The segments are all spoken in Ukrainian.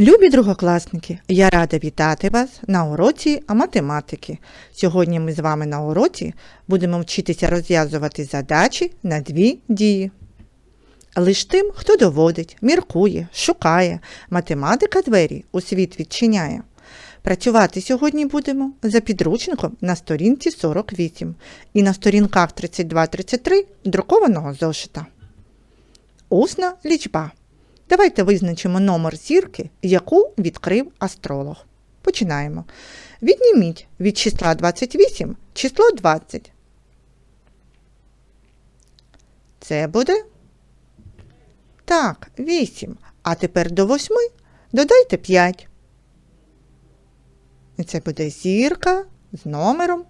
Любі другокласники, я рада вітати вас на уроці математики. Сьогодні ми з вами на уроці будемо вчитися розв'язувати задачі на дві дії. Лиш тим, хто доводить, міркує, шукає, математика двері у світ відчиняє. Працювати сьогодні будемо за підручником на сторінці 48 і на сторінках 32-33 друкованого зошита. Усна лічба. Давайте визначимо номер зірки, яку відкрив астролог. Починаємо. Відніміть від числа 28 число 20. Це буде? Так, 8. А тепер до 8 додайте 5. І це буде зірка з номером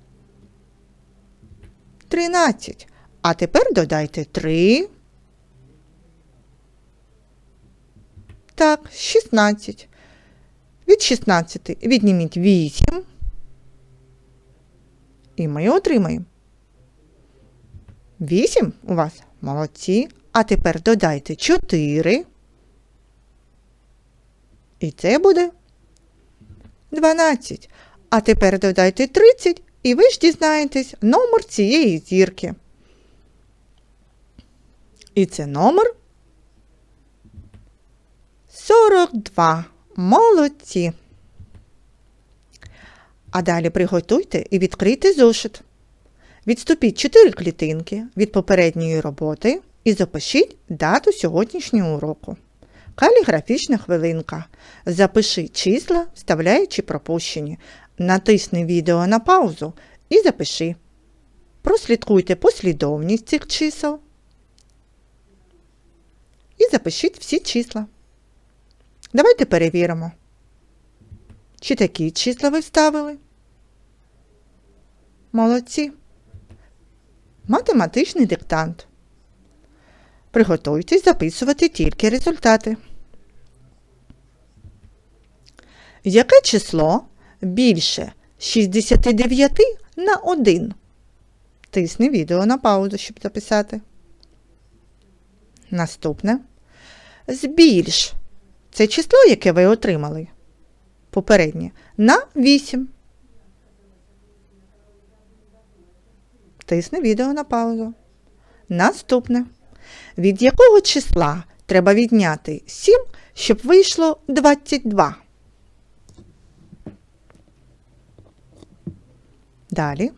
13. А тепер додайте 3. Так, 16. Від 16 відніміть 8. І ми отримаємо. 8 у вас молодці. А тепер додайте 4. І це буде 12. А тепер додайте 30, і ви ж дізнаєтесь номер цієї зірки. І це номер 42. Молодці. А далі приготуйте і відкрийте зошит. Відступіть 4 клітинки від попередньої роботи і запишіть дату сьогоднішнього уроку. Каліграфічна хвилинка. Запиши числа, вставляючи пропущені. Натисни відео на паузу і запиши. Прослідкуйте послідовність цих чисел. І запишіть всі числа. Давайте перевіримо. Чи такі числа ви вставили? Молодці. Математичний диктант. Приготуйтесь записувати тільки результати. Яке число більше 69 на 1? Тисни відео на паузу, щоб записати. Наступне. Збільш це число, яке ви отримали попереднє, на 8. Тисни відео на паузу. Наступне. Від якого числа треба відняти 7, щоб вийшло 22? Далі.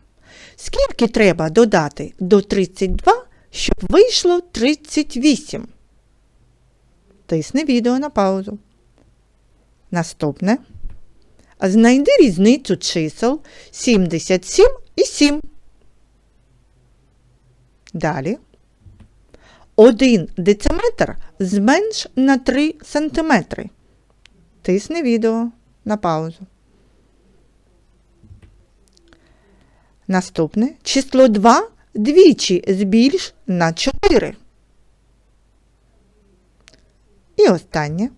Скільки треба додати до 32, щоб вийшло 38? Тисни відео на паузу. Наступне. Знайди різницю чисел 77 і 7. Далі. 1 дециметр зменш на 3 сантиметри. Тисни відео на паузу. Наступне. Число 2 двічі збільш на 4. І останнє.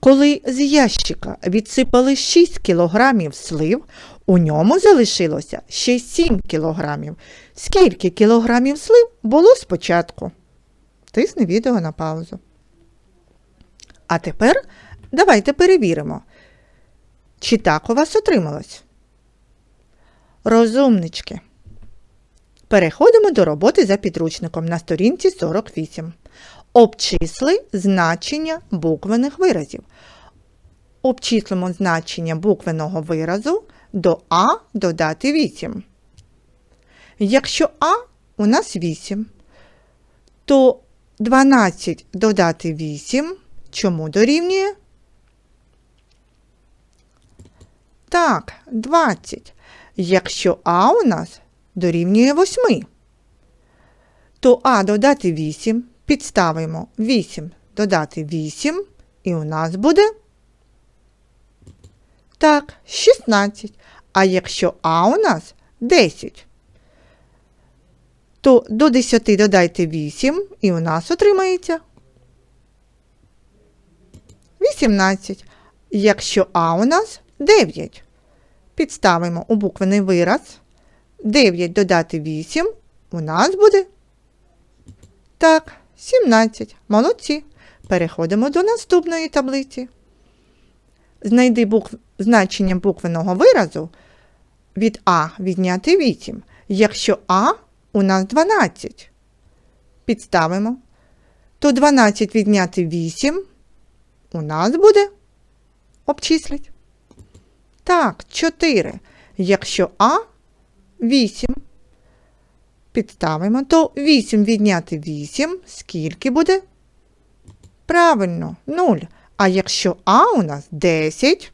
Коли з ящика відсипали 6 кілограмів слив, у ньому залишилося ще 7 кілограмів. Скільки кілограмів слив було спочатку? Тисни відео на паузу. А тепер давайте перевіримо, чи так у вас отрималось. Розумнички. Переходимо до роботи за підручником на сторінці 48. Обчисли значення буквених виразів. Обчислимо значення буквеного виразу до А додати 8. Якщо А у нас 8, то 12 додати 8 чому дорівнює? Так, 20. Якщо А у нас дорівнює 8, то А додати 8 підставимо 8 додати 8, і у нас буде так, 16. А якщо А у нас 10, то до 10 додайте 8, і у нас отримається 18. Якщо А у нас 9, підставимо у буквений вираз. 9 додати 8, у нас буде так, 17. Молодці. Переходимо до наступної таблиці. Знайди букв... значення буквеного виразу від А відняти 8, якщо А у нас 12. Підставимо. То 12 відняти 8 у нас буде обчисліть. Так, 4. Якщо А 8. Підставимо, то 8 відняти 8, скільки буде? Правильно, 0. А якщо А у нас 10,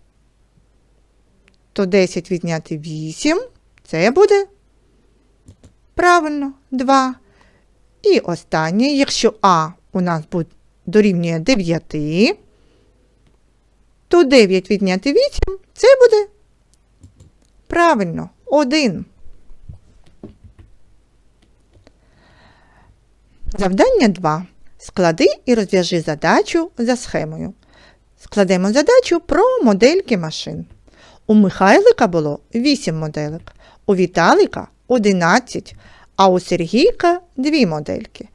то 10 відняти 8, це буде правильно 2. І останнє, якщо А у нас буде дорівнює 9, то 9 відняти 8, це буде правильно 1. Завдання 2. Склади і розв'яжи задачу за схемою. Складемо задачу про модельки машин. У Михайлика було 8 моделек, у Віталика 11, а у Сергійка 2 модельки.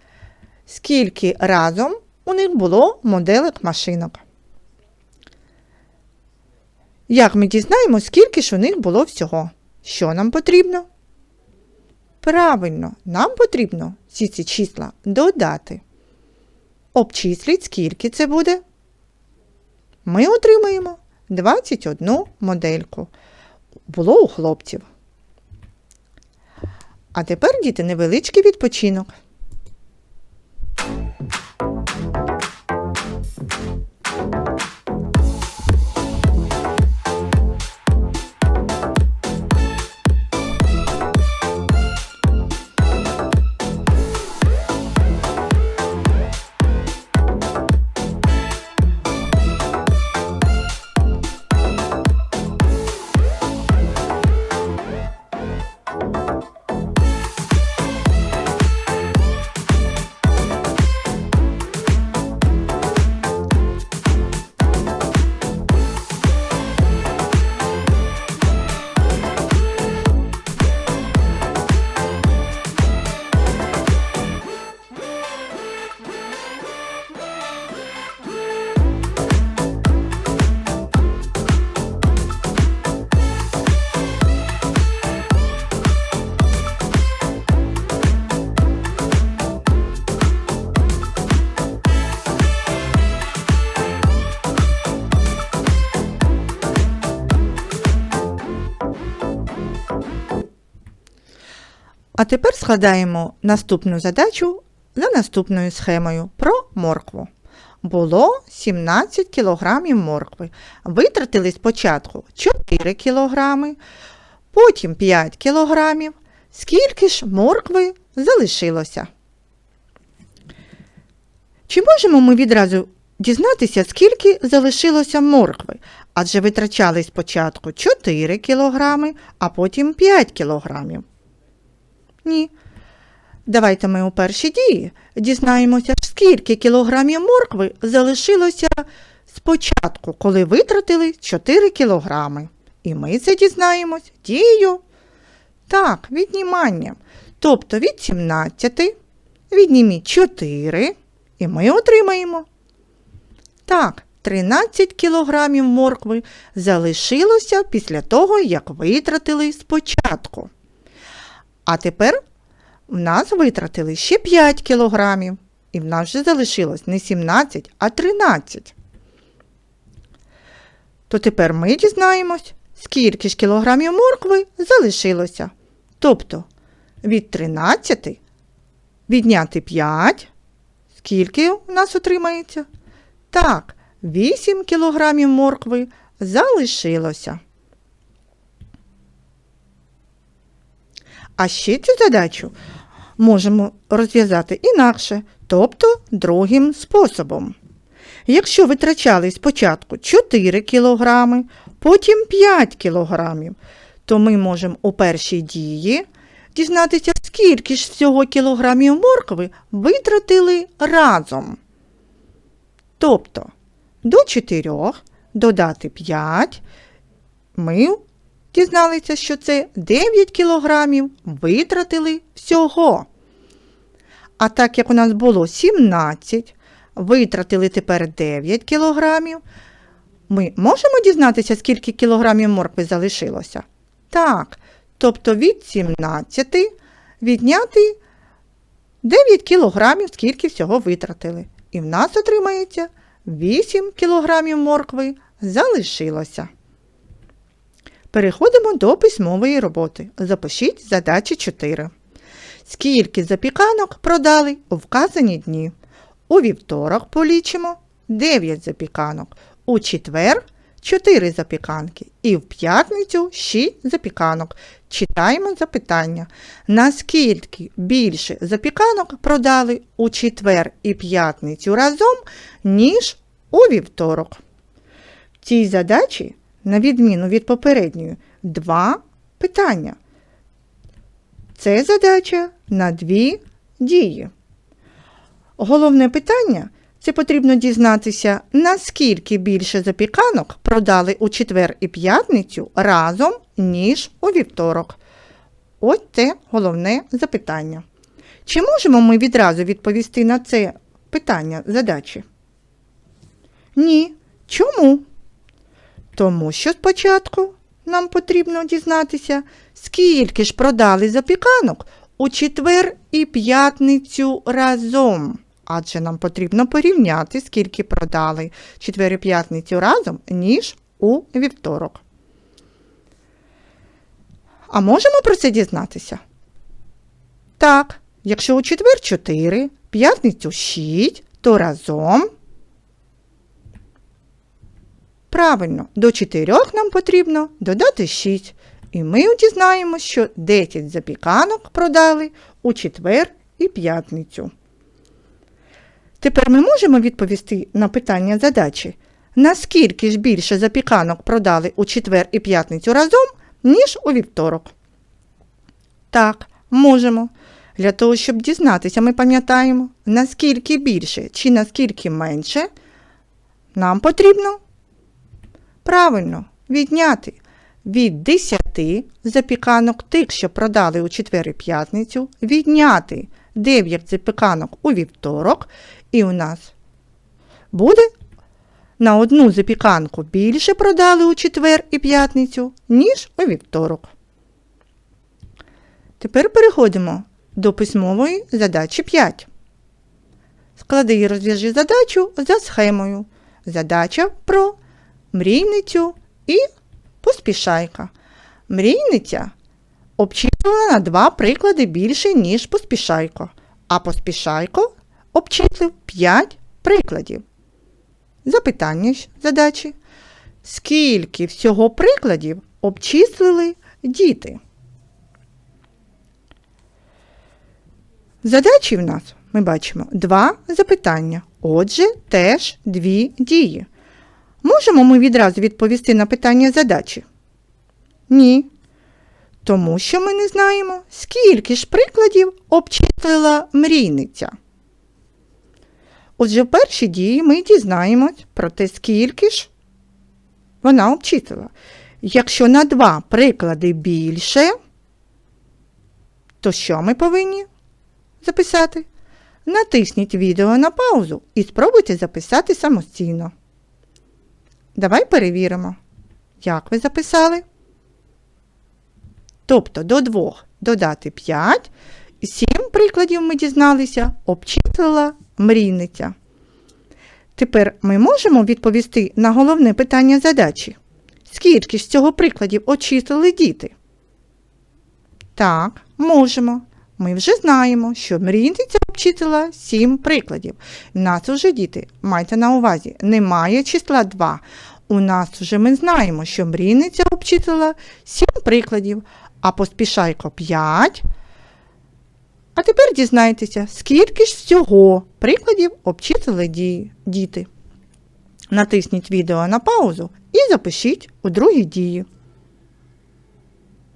Скільки разом у них було моделек машинок? Як ми дізнаємо, скільки ж у них було всього? Що нам потрібно? Правильно, нам потрібно всі ці числа додати. Обчисліть, скільки це буде. Ми отримаємо 21 модельку. Було у хлопців. А тепер, діти, невеличкий відпочинок. А тепер складаємо наступну задачу за наступною схемою про моркву. Було 17 кг моркви. Витратили спочатку 4 кг, потім 5 кг. Скільки ж моркви залишилося? Чи можемо ми відразу дізнатися, скільки залишилося моркви? Адже витрачали спочатку 4 кг, а потім 5 кілограмів. Ні. Давайте ми у першій дії дізнаємося, скільки кілограмів моркви залишилося спочатку, коли витратили 4 кілограми. І ми це дізнаємось дією. Так, відніманням. Тобто від 17 відніміть 4, і ми отримаємо. Так, 13 кілограмів моркви залишилося після того, як витратили спочатку. А тепер в нас витратили ще 5 кілограмів, і в нас вже залишилось не 17, а 13. То тепер ми дізнаємось, скільки ж кілограмів моркви залишилося. Тобто від 13 відняти 5. Скільки у нас отримається? Так, 8 кілограмів моркви залишилося. А ще цю задачу можемо розв'язати інакше, тобто другим способом. Якщо витрачали спочатку 4 кг, потім 5 кг, то ми можемо у першій дії дізнатися, скільки ж всього кілограмів моркви витратили разом. Тобто до 4 додати 5 ми дізналися, що це 9 кілограмів витратили всього. А так як у нас було 17, витратили тепер 9 кілограмів. Ми можемо дізнатися, скільки кілограмів моркви залишилося? Так, тобто від 17 відняти 9 кілограмів, скільки всього витратили. І в нас отримається 8 кілограмів моркви залишилося. Переходимо до письмової роботи. Запишіть задачі 4. Скільки запіканок продали у вказані дні? У вівторок полічимо 9 запіканок, у четвер 4 запіканки і в п'ятницю 6 запіканок. Читаємо запитання. Наскільки більше запіканок продали у четвер і п'ятницю разом, ніж у вівторок? В цій задачі, на відміну від попередньої, два питання. Це задача на дві дії. Головне питання це потрібно дізнатися, наскільки більше запіканок продали у четвер і п'ятницю разом, ніж у вівторок. Ось це головне запитання. Чи можемо ми відразу відповісти на це питання задачі? Ні. Чому? Тому що спочатку нам потрібно дізнатися, скільки ж продали запіканок у четвер і п'ятницю разом. Адже нам потрібно порівняти, скільки продали четвер і п'ятницю разом, ніж у вівторок. А можемо про це дізнатися? Так, якщо у четвер 4, п'ятницю 6, то разом. Правильно, до 4 нам потрібно додати 6. І ми дізнаємо, що 10 запіканок продали у четвер і п'ятницю. Тепер ми можемо відповісти на питання задачі, наскільки ж більше запіканок продали у четвер і п'ятницю разом, ніж у вівторок. Так, можемо. Для того, щоб дізнатися, ми пам'ятаємо, наскільки більше чи наскільки менше, нам потрібно правильно відняти від 10 запіканок тих, що продали у четвер і п'ятницю, відняти 9 запіканок у вівторок, і у нас буде на одну запіканку більше продали у четвер і п'ятницю, ніж у вівторок. Тепер переходимо до письмової задачі 5. Склади і розв'яжи задачу за схемою. Задача про мрійницю і поспішайка. Мрійниця обчислила на два приклади більше, ніж поспішайко, а поспішайко обчислив 5 прикладів. Запитання задачі. Скільки всього прикладів обчислили діти? Задачі в нас ми бачимо два запитання. Отже, теж дві дії. Можемо ми відразу відповісти на питання задачі? Ні. Тому що ми не знаємо, скільки ж прикладів обчислила мрійниця. Отже, в першій дії ми дізнаємось про те, скільки ж вона обчислила. Якщо на два приклади більше, то що ми повинні записати? Натисніть відео на паузу і спробуйте записати самостійно. Давай перевіримо, як ви записали. Тобто до 2 додати 5, 7 прикладів ми дізналися, обчислила мрійниця. Тепер ми можемо відповісти на головне питання задачі. Скільки з цього прикладів очислили діти? Так, можемо. Ми вже знаємо, що мрійниця обчислила 7 прикладів. У нас уже діти, майте на увазі, немає числа 2. У нас вже ми знаємо, що мрійниця обчислила 7 прикладів, а поспішайко 5. А тепер дізнайтеся, скільки ж всього прикладів обчислили діти. Натисніть відео на паузу і запишіть у другій дії.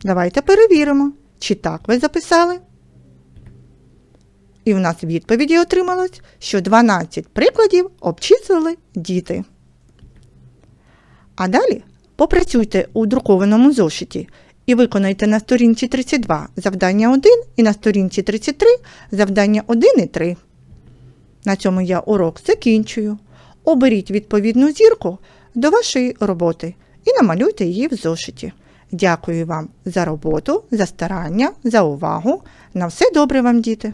Давайте перевіримо, чи так ви записали. І в нас відповіді отрималось, що 12 прикладів обчислили діти. А далі попрацюйте у друкованому зошиті і виконайте на сторінці 32 завдання 1 і на сторінці 33 завдання 1 і 3. На цьому я урок закінчую. Оберіть відповідну зірку до вашої роботи і намалюйте її в зошиті. Дякую вам за роботу, за старання, за увагу. На все добре вам, діти!